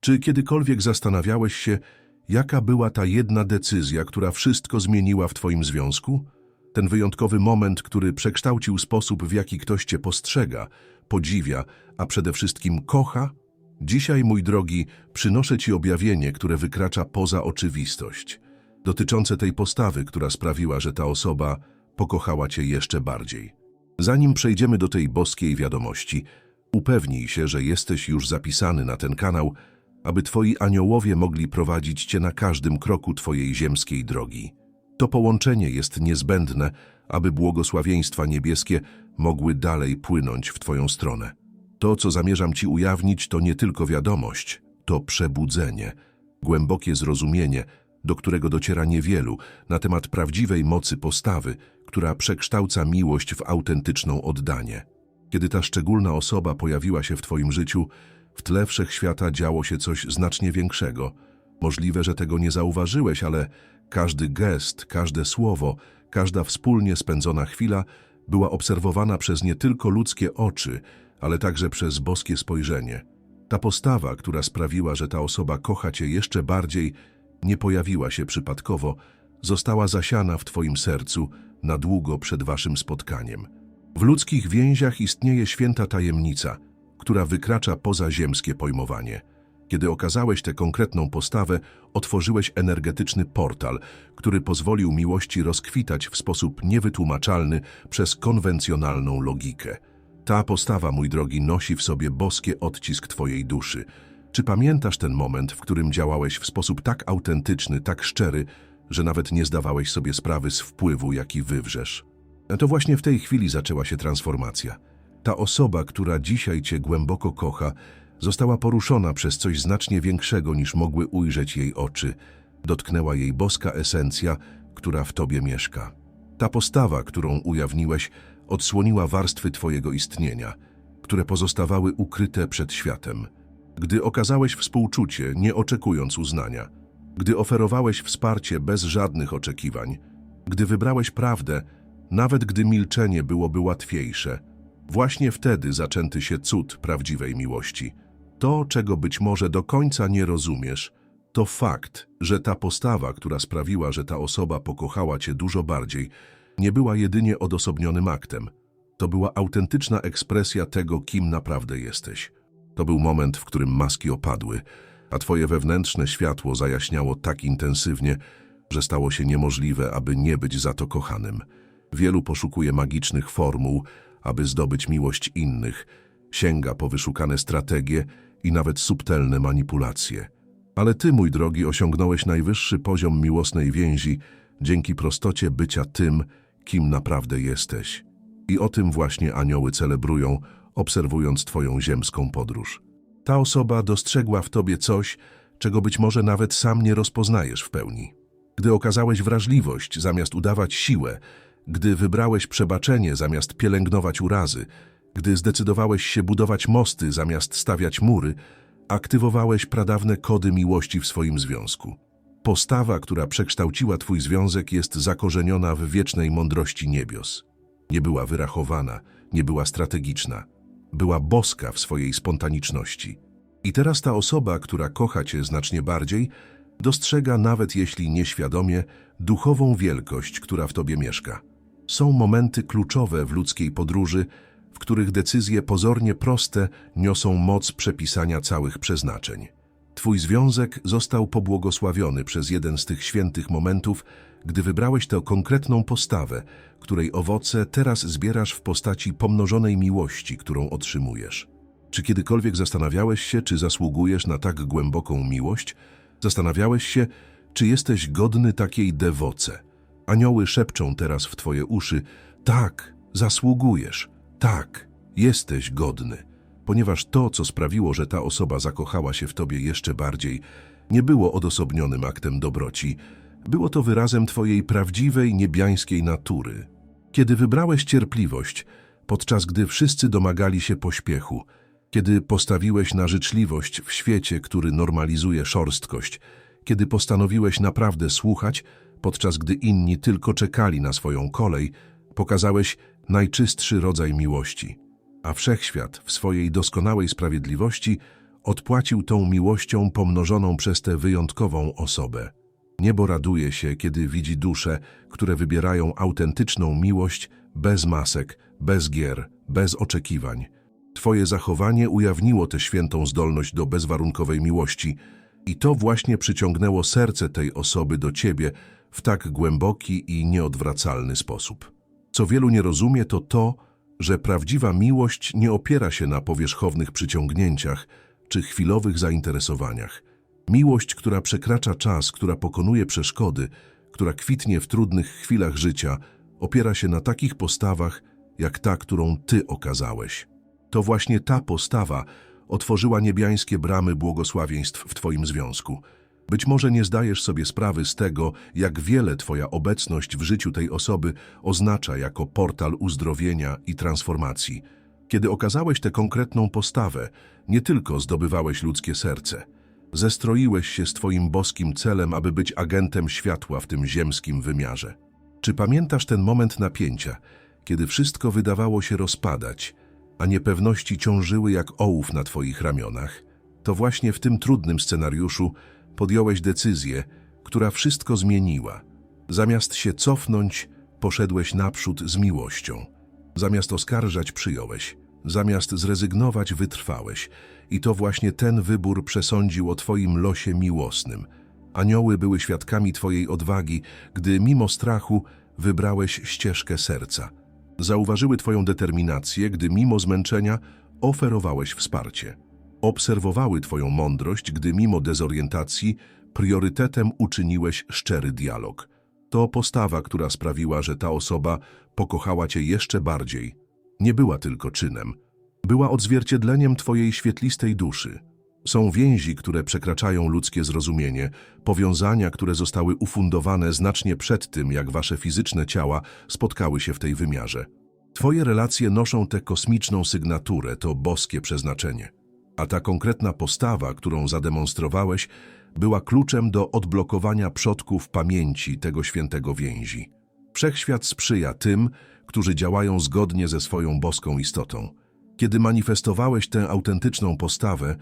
Czy kiedykolwiek zastanawiałeś się, jaka była ta jedna decyzja, która wszystko zmieniła w twoim związku? Ten wyjątkowy moment, który przekształcił sposób, w jaki ktoś cię postrzega, podziwia, a przede wszystkim kocha? Dzisiaj, mój drogi, przynoszę ci objawienie, które wykracza poza oczywistość, dotyczące tej postawy, która sprawiła, że ta osoba pokochała cię jeszcze bardziej. Zanim przejdziemy do tej boskiej wiadomości, upewnij się, że jesteś już zapisany na ten kanał, aby twoi aniołowie mogli prowadzić cię na każdym kroku twojej ziemskiej drogi. To połączenie jest niezbędne, aby błogosławieństwa niebieskie mogły dalej płynąć w twoją stronę. To, co zamierzam ci ujawnić, to nie tylko wiadomość, to przebudzenie, głębokie zrozumienie, do którego dociera niewielu, na temat prawdziwej mocy postawy, która przekształca miłość w autentyczną oddanie. Kiedy ta szczególna osoba pojawiła się w twoim życiu, w tle wszechświata działo się coś znacznie większego. Możliwe, że tego nie zauważyłeś, ale każdy gest, każde słowo, każda wspólnie spędzona chwila była obserwowana przez nie tylko ludzkie oczy, ale także przez boskie spojrzenie. Ta postawa, która sprawiła, że ta osoba kocha cię jeszcze bardziej, nie pojawiła się przypadkowo, została zasiana w twoim sercu na długo przed waszym spotkaniem. W ludzkich więziach istnieje święta tajemnica, która wykracza poza ziemskie pojmowanie. Kiedy okazałeś tę konkretną postawę, otworzyłeś energetyczny portal, który pozwolił miłości rozkwitać w sposób niewytłumaczalny przez konwencjonalną logikę. Ta postawa, mój drogi, nosi w sobie boski odcisk twojej duszy. Czy pamiętasz ten moment, w którym działałeś w sposób tak autentyczny, tak szczery, że nawet nie zdawałeś sobie sprawy z wpływu, jaki wywrzesz? To właśnie w tej chwili zaczęła się transformacja. Ta osoba, która dzisiaj cię głęboko kocha, została poruszona przez coś znacznie większego niż mogły ujrzeć jej oczy. Dotknęła jej boska esencja, która w tobie mieszka. Ta postawa, którą ujawniłeś, odsłoniła warstwy twojego istnienia, które pozostawały ukryte przed światem. Gdy okazałeś współczucie, nie oczekując uznania, gdy oferowałeś wsparcie bez żadnych oczekiwań, gdy wybrałeś prawdę, nawet gdy milczenie byłoby łatwiejsze, właśnie wtedy zaczęty się cud prawdziwej miłości. To, czego być może do końca nie rozumiesz, to fakt, że ta postawa, która sprawiła, że ta osoba pokochała cię dużo bardziej, nie była jedynie odosobnionym aktem. To była autentyczna ekspresja tego, kim naprawdę jesteś. To był moment, w którym maski opadły, a twoje wewnętrzne światło zajaśniało tak intensywnie, że stało się niemożliwe, aby nie być za to kochanym. Wielu poszukuje magicznych formuł, aby zdobyć miłość innych, sięga po wyszukane strategie i nawet subtelne manipulacje. Ale ty, mój drogi, osiągnąłeś najwyższy poziom miłosnej więzi dzięki prostocie bycia tym, kim naprawdę jesteś. I o tym właśnie anioły celebrują, obserwując twoją ziemską podróż. Ta osoba dostrzegła w tobie coś, czego być może nawet sam nie rozpoznajesz w pełni. Gdy okazałeś wrażliwość zamiast udawać siłę, gdy wybrałeś przebaczenie zamiast pielęgnować urazy, gdy zdecydowałeś się budować mosty zamiast stawiać mury, aktywowałeś pradawne kody miłości w swoim związku. Postawa, która przekształciła twój związek, jest zakorzeniona w wiecznej mądrości niebios. Nie była wyrachowana, nie była strategiczna. Była boska w swojej spontaniczności. I teraz ta osoba, która kocha cię znacznie bardziej, dostrzega nawet jeśli nieświadomie duchową wielkość, która w tobie mieszka. Są momenty kluczowe w ludzkiej podróży, w których decyzje pozornie proste niosą moc przepisania całych przeznaczeń. Twój związek został pobłogosławiony przez jeden z tych świętych momentów, gdy wybrałeś tę konkretną postawę, której owoce teraz zbierasz w postaci pomnożonej miłości, którą otrzymujesz. Czy kiedykolwiek zastanawiałeś się, czy zasługujesz na tak głęboką miłość? Zastanawiałeś się, czy jesteś godny takiej dewoce? Anioły szepczą teraz w twoje uszy, tak, zasługujesz, tak, jesteś godny ponieważ to, co sprawiło, że ta osoba zakochała się w tobie jeszcze bardziej, nie było odosobnionym aktem dobroci, było to wyrazem twojej prawdziwej, niebiańskiej natury. Kiedy wybrałeś cierpliwość, podczas gdy wszyscy domagali się pośpiechu, kiedy postawiłeś na życzliwość w świecie, który normalizuje szorstkość, kiedy postanowiłeś naprawdę słuchać, podczas gdy inni tylko czekali na swoją kolej, pokazałeś najczystszy rodzaj miłości – a wszechświat w swojej doskonałej sprawiedliwości odpłacił tą miłością pomnożoną przez tę wyjątkową osobę. Niebo raduje się, kiedy widzi dusze, które wybierają autentyczną miłość bez masek, bez gier, bez oczekiwań. Twoje zachowanie ujawniło tę świętą zdolność do bezwarunkowej miłości i to właśnie przyciągnęło serce tej osoby do ciebie w tak głęboki i nieodwracalny sposób. Co wielu nie rozumie, to to, że prawdziwa miłość nie opiera się na powierzchownych przyciągnięciach czy chwilowych zainteresowaniach. Miłość, która przekracza czas, która pokonuje przeszkody, która kwitnie w trudnych chwilach życia, opiera się na takich postawach, jak ta, którą Ty okazałeś. To właśnie ta postawa otworzyła niebiańskie bramy błogosławieństw w Twoim związku. Być może nie zdajesz sobie sprawy z tego, jak wiele Twoja obecność w życiu tej osoby oznacza jako portal uzdrowienia i transformacji. Kiedy okazałeś tę konkretną postawę, nie tylko zdobywałeś ludzkie serce, zestroiłeś się z Twoim boskim celem, aby być agentem światła w tym ziemskim wymiarze. Czy pamiętasz ten moment napięcia, kiedy wszystko wydawało się rozpadać, a niepewności ciążyły jak ołów na Twoich ramionach? To właśnie w tym trudnym scenariuszu podjąłeś decyzję, która wszystko zmieniła. Zamiast się cofnąć, poszedłeś naprzód z miłością. Zamiast oskarżać, przyjąłeś. Zamiast zrezygnować, wytrwałeś. I to właśnie ten wybór przesądził o Twoim losie miłosnym. Anioły były świadkami Twojej odwagi, gdy mimo strachu wybrałeś ścieżkę serca. Zauważyły Twoją determinację, gdy mimo zmęczenia oferowałeś wsparcie. Obserwowały Twoją mądrość, gdy mimo dezorientacji priorytetem uczyniłeś szczery dialog. To postawa, która sprawiła, że ta osoba pokochała Cię jeszcze bardziej. Nie była tylko czynem. Była odzwierciedleniem Twojej świetlistej duszy. Są więzi, które przekraczają ludzkie zrozumienie, powiązania, które zostały ufundowane znacznie przed tym, jak Wasze fizyczne ciała spotkały się w tej wymiarze. Twoje relacje noszą tę kosmiczną sygnaturę, to boskie przeznaczenie. A ta konkretna postawa, którą zademonstrowałeś, była kluczem do odblokowania przodków pamięci tego świętego więzi. Wszechświat sprzyja tym, którzy działają zgodnie ze swoją boską istotą. Kiedy manifestowałeś tę autentyczną postawę,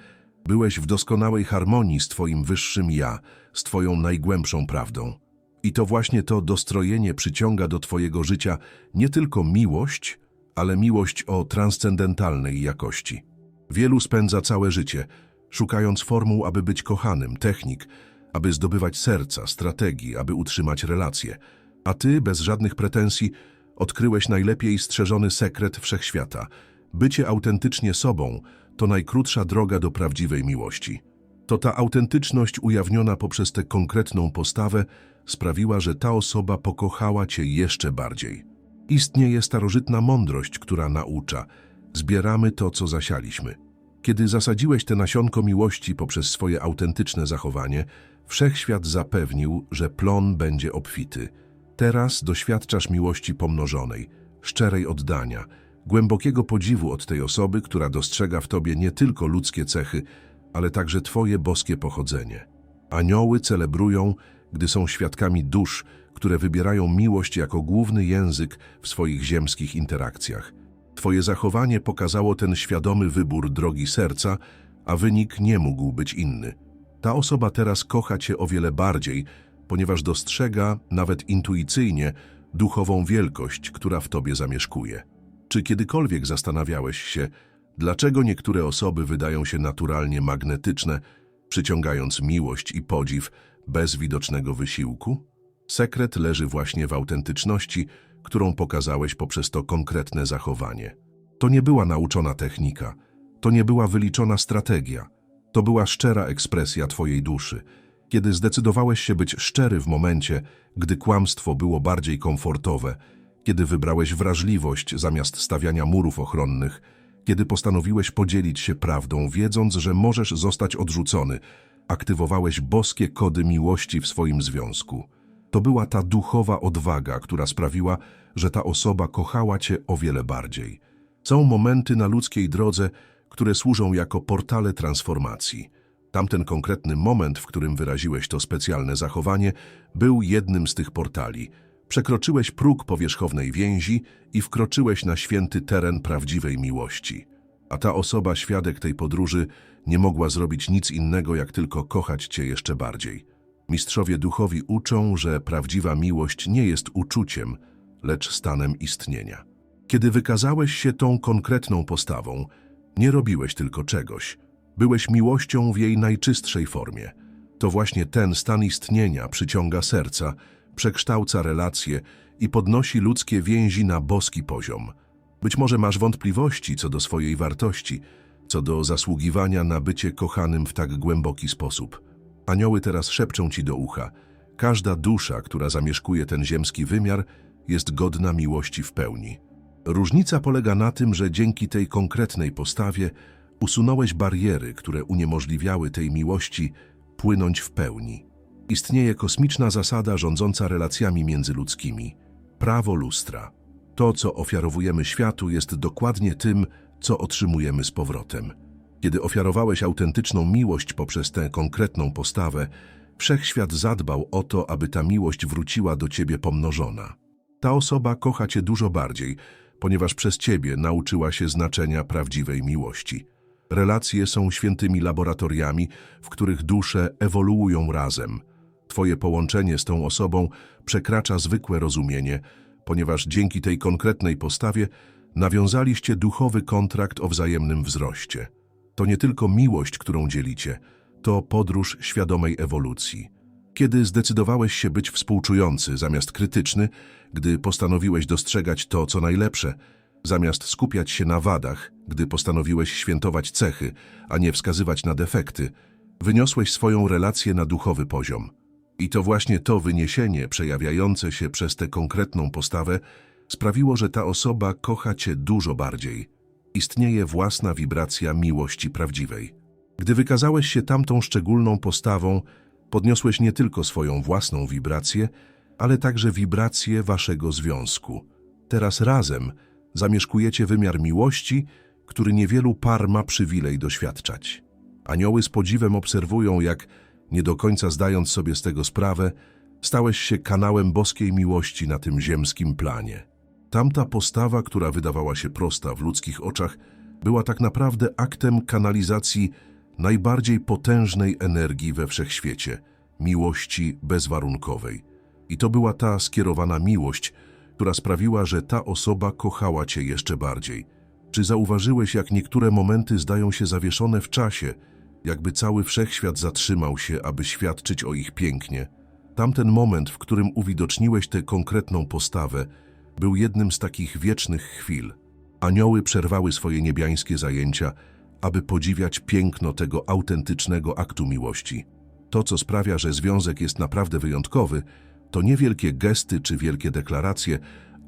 byłeś w doskonałej harmonii z Twoim wyższym ja, z Twoją najgłębszą prawdą. I to właśnie to dostrojenie przyciąga do Twojego życia nie tylko miłość, ale miłość o transcendentalnej jakości. Wielu spędza całe życie, szukając formuł, aby być kochanym, technik, aby zdobywać serca, strategii, aby utrzymać relacje. A ty, bez żadnych pretensji, odkryłeś najlepiej strzeżony sekret wszechświata. Bycie autentycznie sobą to najkrótsza droga do prawdziwej miłości. To ta autentyczność ujawniona poprzez tę konkretną postawę sprawiła, że ta osoba pokochała cię jeszcze bardziej. Istnieje starożytna mądrość, która naucza – Zbieramy to, co zasialiśmy. Kiedy zasadziłeś te nasionko miłości poprzez swoje autentyczne zachowanie, wszechświat zapewnił, że plon będzie obfity. Teraz doświadczasz miłości pomnożonej, szczerej oddania, głębokiego podziwu od tej osoby, która dostrzega w tobie nie tylko ludzkie cechy, ale także twoje boskie pochodzenie. Anioły celebrują, gdy są świadkami dusz, które wybierają miłość jako główny język w swoich ziemskich interakcjach. Twoje zachowanie pokazało ten świadomy wybór drogi serca, a wynik nie mógł być inny. Ta osoba teraz kocha Cię o wiele bardziej, ponieważ dostrzega, nawet intuicyjnie, duchową wielkość, która w Tobie zamieszkuje. Czy kiedykolwiek zastanawiałeś się, dlaczego niektóre osoby wydają się naturalnie magnetyczne, przyciągając miłość i podziw bez widocznego wysiłku? Sekret leży właśnie w autentyczności, którą pokazałeś poprzez to konkretne zachowanie. To nie była nauczona technika, to nie była wyliczona strategia, to była szczera ekspresja Twojej duszy, kiedy zdecydowałeś się być szczery w momencie, gdy kłamstwo było bardziej komfortowe, kiedy wybrałeś wrażliwość zamiast stawiania murów ochronnych, kiedy postanowiłeś podzielić się prawdą, wiedząc, że możesz zostać odrzucony, aktywowałeś boskie kody miłości w swoim związku. To była ta duchowa odwaga, która sprawiła, że ta osoba kochała Cię o wiele bardziej. Są momenty na ludzkiej drodze, które służą jako portale transformacji. Tamten konkretny moment, w którym wyraziłeś to specjalne zachowanie, był jednym z tych portali. Przekroczyłeś próg powierzchownej więzi i wkroczyłeś na święty teren prawdziwej miłości. A ta osoba, świadek tej podróży, nie mogła zrobić nic innego, jak tylko kochać cię jeszcze bardziej. Mistrzowie duchowi uczą, że prawdziwa miłość nie jest uczuciem, lecz stanem istnienia. Kiedy wykazałeś się tą konkretną postawą, nie robiłeś tylko czegoś. Byłeś miłością w jej najczystszej formie. To właśnie ten stan istnienia przyciąga serca, przekształca relacje i podnosi ludzkie więzi na boski poziom. Być może masz wątpliwości co do swojej wartości, co do zasługiwania na bycie kochanym w tak głęboki sposób. Anioły teraz szepczą ci do ucha. Każda dusza, która zamieszkuje ten ziemski wymiar, jest godna miłości w pełni. Różnica polega na tym, że dzięki tej konkretnej postawie usunąłeś bariery, które uniemożliwiały tej miłości płynąć w pełni. Istnieje kosmiczna zasada rządząca relacjami międzyludzkimi prawo lustra. To, co ofiarowujemy światu, jest dokładnie tym, co otrzymujemy z powrotem. Kiedy ofiarowałeś autentyczną miłość poprzez tę konkretną postawę, wszechświat zadbał o to, aby ta miłość wróciła do ciebie pomnożona. Ta osoba kocha cię dużo bardziej, ponieważ przez ciebie nauczyła się znaczenia prawdziwej miłości. Relacje są świętymi laboratoriami, w których dusze ewoluują razem. Twoje połączenie z tą osobą przekracza zwykłe rozumienie, ponieważ dzięki tej konkretnej postawie nawiązaliście duchowy kontrakt o wzajemnym wzroście. To nie tylko miłość, którą dzielicie, to podróż świadomej ewolucji. Kiedy zdecydowałeś się być współczujący zamiast krytyczny, gdy postanowiłeś dostrzegać to, co najlepsze, zamiast skupiać się na wadach, gdy postanowiłeś świętować cechy, a nie wskazywać na defekty, wyniosłeś swoją relację na duchowy poziom. I to właśnie to wyniesienie, przejawiające się przez tę konkretną postawę, sprawiło, że ta osoba kocha cię dużo bardziej. Istnieje własna wibracja miłości prawdziwej. Gdy wykazałeś się tamtą szczególną postawą, podniosłeś nie tylko swoją własną wibrację, ale także wibrację waszego związku. Teraz razem zamieszkujecie wymiar miłości, który niewielu par ma przywilej doświadczać. Anioły z podziwem obserwują, jak, nie do końca zdając sobie z tego sprawę, stałeś się kanałem boskiej miłości na tym ziemskim planie. Tamta postawa, która wydawała się prosta w ludzkich oczach, była tak naprawdę aktem kanalizacji najbardziej potężnej energii we wszechświecie miłości bezwarunkowej. I to była ta skierowana miłość, która sprawiła, że ta osoba kochała cię jeszcze bardziej. Czy zauważyłeś, jak niektóre momenty zdają się zawieszone w czasie, jakby cały wszechświat zatrzymał się, aby świadczyć o ich pięknie? Tamten moment, w którym uwidoczniłeś tę konkretną postawę, był jednym z takich wiecznych chwil. Anioły przerwały swoje niebiańskie zajęcia, aby podziwiać piękno tego autentycznego aktu miłości. To, co sprawia, że związek jest naprawdę wyjątkowy, to nie wielkie gesty czy wielkie deklaracje,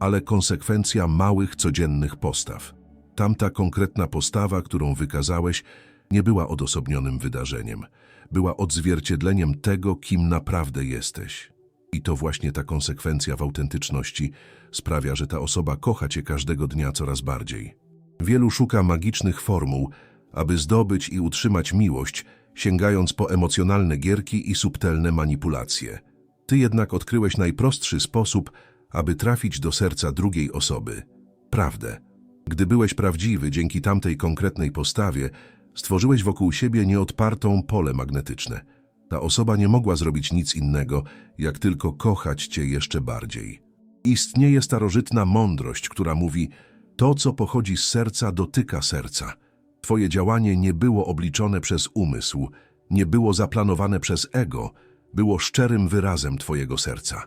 ale konsekwencja małych, codziennych postaw. Tamta konkretna postawa, którą wykazałeś, nie była odosobnionym wydarzeniem. Była odzwierciedleniem tego, kim naprawdę jesteś. I to właśnie ta konsekwencja w autentyczności sprawia, że ta osoba kocha cię każdego dnia coraz bardziej. Wielu szuka magicznych formuł, aby zdobyć i utrzymać miłość, sięgając po emocjonalne gierki i subtelne manipulacje. Ty jednak odkryłeś najprostszy sposób, aby trafić do serca drugiej osoby prawdę. Gdy byłeś prawdziwy dzięki tamtej konkretnej postawie, stworzyłeś wokół siebie nieodpartą pole magnetyczne. Ta osoba nie mogła zrobić nic innego, jak tylko kochać cię jeszcze bardziej. Istnieje starożytna mądrość, która mówi: To, co pochodzi z serca, dotyka serca. Twoje działanie nie było obliczone przez umysł, nie było zaplanowane przez ego, było szczerym wyrazem Twojego serca.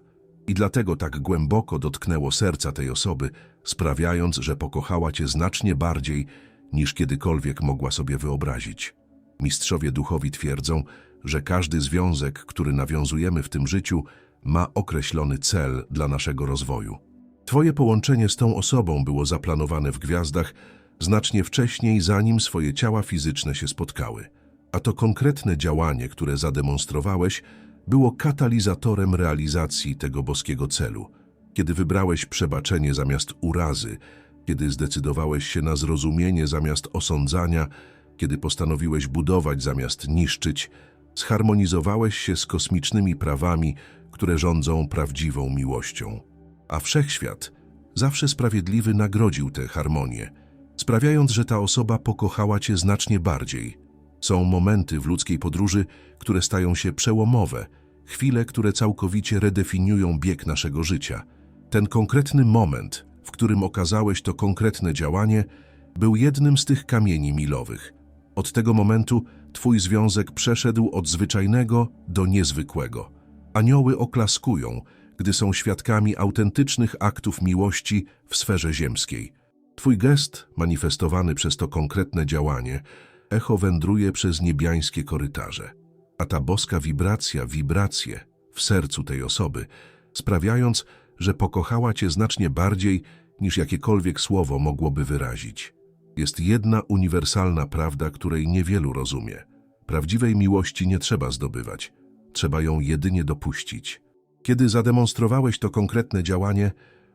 I dlatego tak głęboko dotknęło serca tej osoby, sprawiając, że pokochała Cię znacznie bardziej, niż kiedykolwiek mogła sobie wyobrazić. Mistrzowie duchowi twierdzą, że każdy związek, który nawiązujemy w tym życiu, ma określony cel dla naszego rozwoju. Twoje połączenie z tą osobą było zaplanowane w gwiazdach znacznie wcześniej, zanim swoje ciała fizyczne się spotkały. A to konkretne działanie, które zademonstrowałeś, było katalizatorem realizacji tego boskiego celu. Kiedy wybrałeś przebaczenie zamiast urazy, kiedy zdecydowałeś się na zrozumienie zamiast osądzania, kiedy postanowiłeś budować zamiast niszczyć, zharmonizowałeś się z kosmicznymi prawami, które rządzą prawdziwą miłością. A wszechświat, zawsze sprawiedliwy, nagrodził tę harmonię. sprawiając, że ta osoba pokochała cię znacznie bardziej. Są momenty w ludzkiej podróży, które stają się przełomowe, chwile, które całkowicie redefiniują bieg naszego życia. Ten konkretny moment, w którym okazałeś to konkretne działanie, był jednym z tych kamieni milowych. Od tego momentu twój związek przeszedł od zwyczajnego do niezwykłego. Anioły oklaskują, gdy są świadkami autentycznych aktów miłości w sferze ziemskiej. Twój gest, manifestowany przez to konkretne działanie, echo wędruje przez niebiańskie korytarze, a ta boska wibracja, wibracje w sercu tej osoby, sprawiając, że pokochała cię znacznie bardziej niż jakiekolwiek słowo mogłoby wyrazić. Jest jedna uniwersalna prawda, której niewielu rozumie. Prawdziwej miłości nie trzeba zdobywać, trzeba ją jedynie dopuścić. Kiedy zademonstrowałeś to konkretne działanie,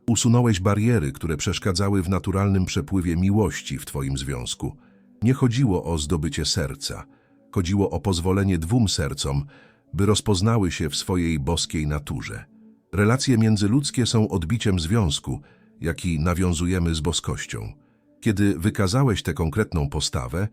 usunąłeś bariery, które przeszkadzały w naturalnym przepływie miłości w Twoim związku. Nie chodziło o zdobycie serca, chodziło o pozwolenie dwóm sercom, by rozpoznały się w swojej boskiej naturze. Relacje międzyludzkie są odbiciem związku, jaki nawiązujemy z boskością. Kiedy wykazałeś tę konkretną postawę,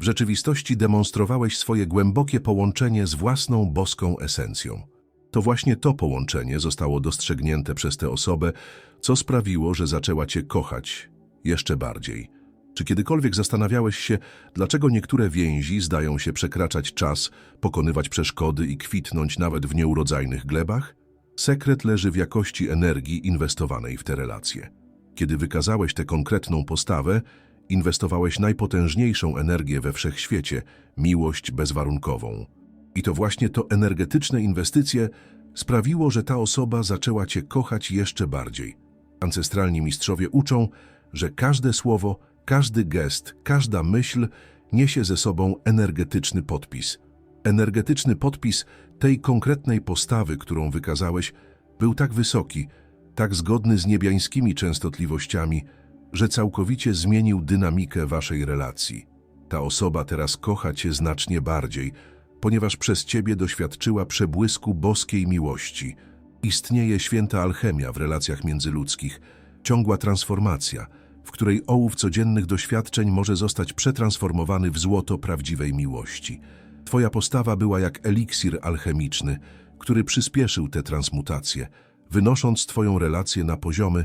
w rzeczywistości demonstrowałeś swoje głębokie połączenie z własną boską esencją. To właśnie to połączenie zostało dostrzegnięte przez tę osobę, co sprawiło, że zaczęła cię kochać jeszcze bardziej. Czy kiedykolwiek zastanawiałeś się, dlaczego niektóre więzi zdają się przekraczać czas, pokonywać przeszkody i kwitnąć nawet w nieurodzajnych glebach? Sekret leży w jakości energii inwestowanej w te relacje. Kiedy wykazałeś tę konkretną postawę, inwestowałeś najpotężniejszą energię we wszechświecie, miłość bezwarunkową. I to właśnie to energetyczne inwestycje sprawiło, że ta osoba zaczęła cię kochać jeszcze bardziej. Ancestralni mistrzowie uczą, że każde słowo, każdy gest, każda myśl niesie ze sobą energetyczny podpis. Energetyczny podpis tej konkretnej postawy, którą wykazałeś, był tak wysoki, tak zgodny z niebiańskimi częstotliwościami, że całkowicie zmienił dynamikę waszej relacji. Ta osoba teraz kocha cię znacznie bardziej, ponieważ przez ciebie doświadczyła przebłysku boskiej miłości. Istnieje święta alchemia w relacjach międzyludzkich, ciągła transformacja, w której ołów codziennych doświadczeń może zostać przetransformowany w złoto prawdziwej miłości. Twoja postawa była jak eliksir alchemiczny, który przyspieszył tę transmutację, wynosząc Twoją relację na poziomy,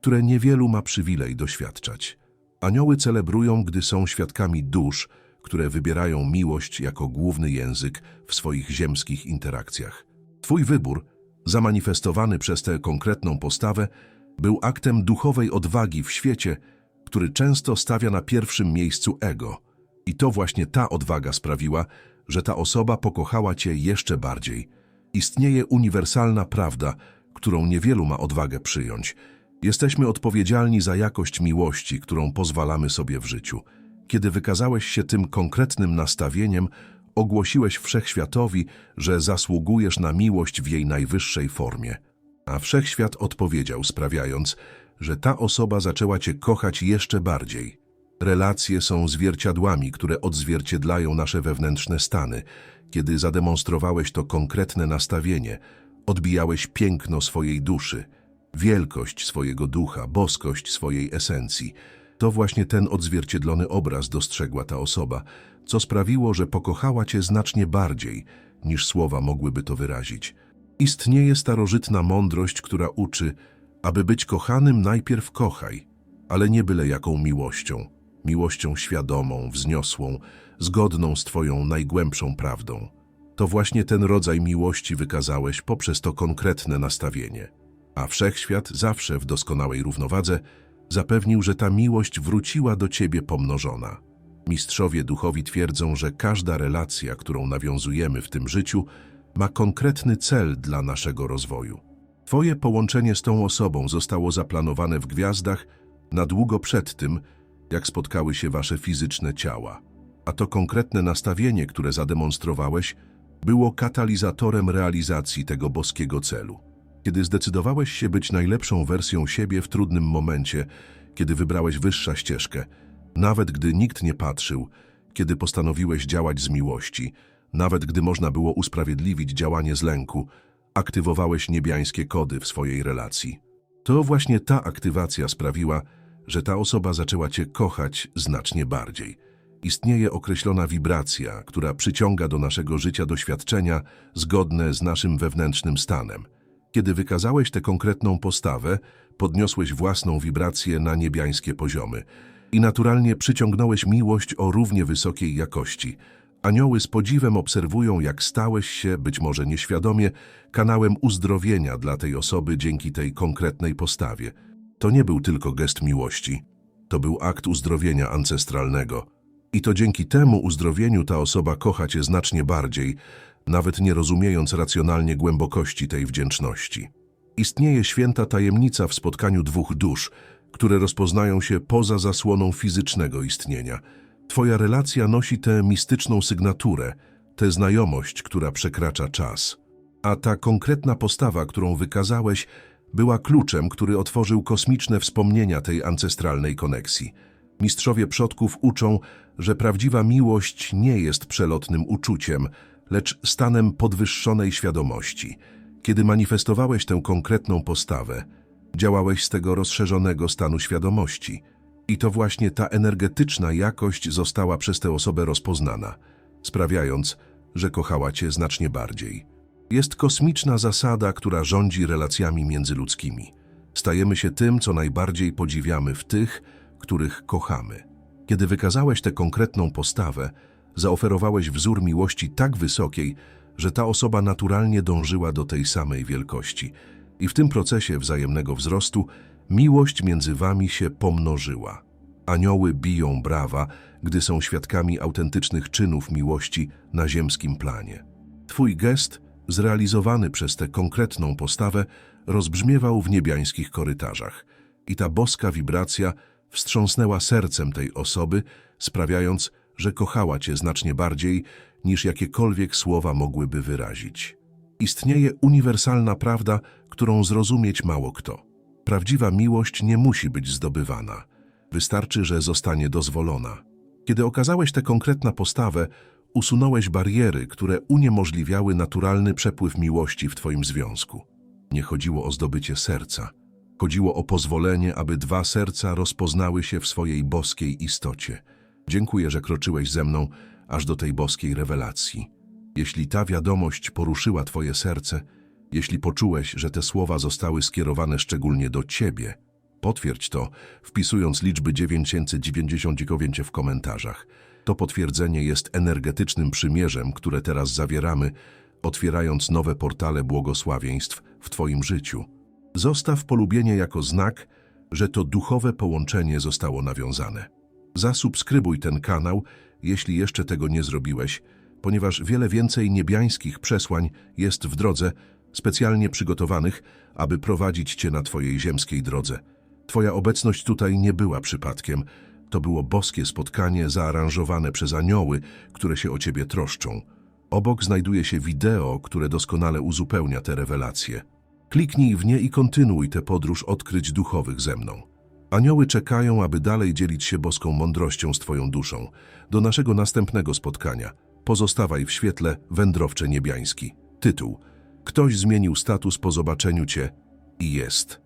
które niewielu ma przywilej doświadczać. Anioły celebrują, gdy są świadkami dusz, które wybierają miłość jako główny język w swoich ziemskich interakcjach. Twój wybór, zamanifestowany przez tę konkretną postawę, był aktem duchowej odwagi w świecie, który często stawia na pierwszym miejscu ego. I to właśnie ta odwaga sprawiła, że ta osoba pokochała Cię jeszcze bardziej. Istnieje uniwersalna prawda, którą niewielu ma odwagę przyjąć. Jesteśmy odpowiedzialni za jakość miłości, którą pozwalamy sobie w życiu. Kiedy wykazałeś się tym konkretnym nastawieniem, ogłosiłeś wszechświatowi, że zasługujesz na miłość w jej najwyższej formie. A wszechświat odpowiedział, sprawiając, że ta osoba zaczęła cię kochać jeszcze bardziej. Relacje są zwierciadłami, które odzwierciedlają nasze wewnętrzne stany. Kiedy zademonstrowałeś to konkretne nastawienie, odbijałeś piękno swojej duszy, wielkość swojego ducha, boskość swojej esencji. To właśnie ten odzwierciedlony obraz dostrzegła ta osoba, co sprawiło, że pokochała cię znacznie bardziej, niż słowa mogłyby to wyrazić. Istnieje starożytna mądrość, która uczy, aby być kochanym najpierw kochaj, ale nie byle jaką miłością. Miłością świadomą, wzniosłą, zgodną z Twoją najgłębszą prawdą. To właśnie ten rodzaj miłości wykazałeś poprzez to konkretne nastawienie. A wszechświat zawsze w doskonałej równowadze zapewnił, że ta miłość wróciła do Ciebie pomnożona. Mistrzowie duchowi twierdzą, że każda relacja, którą nawiązujemy w tym życiu, ma konkretny cel dla naszego rozwoju. Twoje połączenie z tą osobą zostało zaplanowane w gwiazdach na długo przed tym, jak spotkały się wasze fizyczne ciała. A to konkretne nastawienie, które zademonstrowałeś, było katalizatorem realizacji tego boskiego celu. Kiedy zdecydowałeś się być najlepszą wersją siebie w trudnym momencie, kiedy wybrałeś wyższa ścieżkę, nawet gdy nikt nie patrzył, kiedy postanowiłeś działać z miłości, nawet gdy można było usprawiedliwić działanie z lęku, aktywowałeś niebiańskie kody w swojej relacji. To właśnie ta aktywacja sprawiła, że ta osoba zaczęła cię kochać znacznie bardziej. Istnieje określona wibracja, która przyciąga do naszego życia doświadczenia zgodne z naszym wewnętrznym stanem. Kiedy wykazałeś tę konkretną postawę, podniosłeś własną wibrację na niebiańskie poziomy i naturalnie przyciągnąłeś miłość o równie wysokiej jakości. Anioły z podziwem obserwują, jak stałeś się, być może nieświadomie, kanałem uzdrowienia dla tej osoby dzięki tej konkretnej postawie. To nie był tylko gest miłości, to był akt uzdrowienia ancestralnego. I to dzięki temu uzdrowieniu ta osoba kocha cię znacznie bardziej, nawet nie rozumiejąc racjonalnie głębokości tej wdzięczności. Istnieje święta tajemnica w spotkaniu dwóch dusz, które rozpoznają się poza zasłoną fizycznego istnienia. Twoja relacja nosi tę mistyczną sygnaturę, tę znajomość, która przekracza czas. A ta konkretna postawa, którą wykazałeś, była kluczem, który otworzył kosmiczne wspomnienia tej ancestralnej koneksji. Mistrzowie przodków uczą, że prawdziwa miłość nie jest przelotnym uczuciem, lecz stanem podwyższonej świadomości. Kiedy manifestowałeś tę konkretną postawę, działałeś z tego rozszerzonego stanu świadomości. I to właśnie ta energetyczna jakość została przez tę osobę rozpoznana, sprawiając, że kochała cię znacznie bardziej. Jest kosmiczna zasada, która rządzi relacjami międzyludzkimi. Stajemy się tym, co najbardziej podziwiamy w tych, których kochamy. Kiedy wykazałeś tę konkretną postawę, zaoferowałeś wzór miłości tak wysokiej, że ta osoba naturalnie dążyła do tej samej wielkości. I w tym procesie wzajemnego wzrostu miłość między wami się pomnożyła. Anioły biją brawa, gdy są świadkami autentycznych czynów miłości na ziemskim planie. Twój gest, zrealizowany przez tę konkretną postawę, rozbrzmiewał w niebiańskich korytarzach. I ta boska wibracja wstrząsnęła sercem tej osoby, sprawiając, że kochała cię znacznie bardziej, niż jakiekolwiek słowa mogłyby wyrazić. Istnieje uniwersalna prawda, którą zrozumieć mało kto. Prawdziwa miłość nie musi być zdobywana. Wystarczy, że zostanie dozwolona. Kiedy okazałeś tę konkretną postawę, usunąłeś bariery, które uniemożliwiały naturalny przepływ miłości w twoim związku. Nie chodziło o zdobycie serca. Chodziło o pozwolenie, aby dwa serca rozpoznały się w swojej boskiej istocie. Dziękuję, że kroczyłeś ze mną aż do tej boskiej rewelacji. Jeśli ta wiadomość poruszyła twoje serce, jeśli poczułeś, że te słowa zostały skierowane szczególnie do ciebie, potwierdź to, wpisując liczby 999 w komentarzach. To potwierdzenie jest energetycznym przymierzem, które teraz zawieramy, otwierając nowe portale błogosławieństw w twoim życiu. Zostaw polubienie jako znak, że to duchowe połączenie zostało nawiązane. Zasubskrybuj ten kanał, jeśli jeszcze tego nie zrobiłeś, ponieważ wiele więcej niebiańskich przesłań jest w drodze, specjalnie przygotowanych, aby prowadzić Cię na Twojej ziemskiej drodze. Twoja obecność tutaj nie była przypadkiem. To było boskie spotkanie zaaranżowane przez anioły, które się o Ciebie troszczą. Obok znajduje się wideo, które doskonale uzupełnia te rewelacje. Kliknij w nie i kontynuuj tę podróż odkryć duchowych ze mną. Anioły czekają, aby dalej dzielić się boską mądrością z Twoją duszą. Do naszego następnego spotkania. Pozostawaj w świetle, wędrowcze niebiański. Tytuł. Ktoś zmienił status po zobaczeniu Cię i jest.